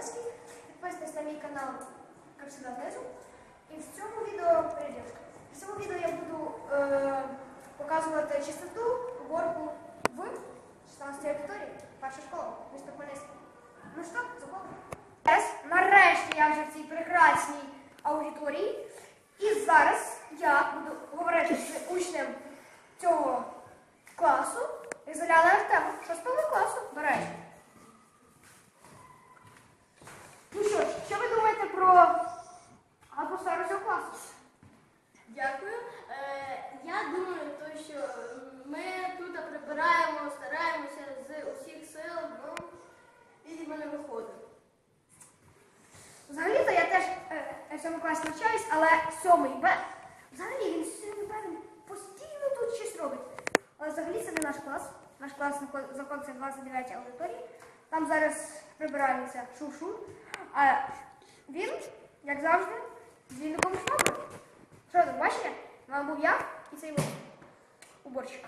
Полонецький. Підписуйтесь на мій канал, завжди, знизу. І в цьому відео. В цьому відео я буду е, показувати чистоту, уборку в 16 аудиторії, перша школа, місто Хмельницький. Ну що, заходимо. Нарешті я вже в цій прекрасній аудиторії. І зараз я буду говорити з учнем в цьому класі навчаюсь, але сьомий Б. Взагалі він сьомий Б постійно тут щось робить. Але взагалі це не наш клас. Наш клас знаходиться в 29 аудиторії. Там зараз прибирається шу-шу. А він, як завжди, з вільником швабри. Що тут, бачите? Вам був я і цей уборщик.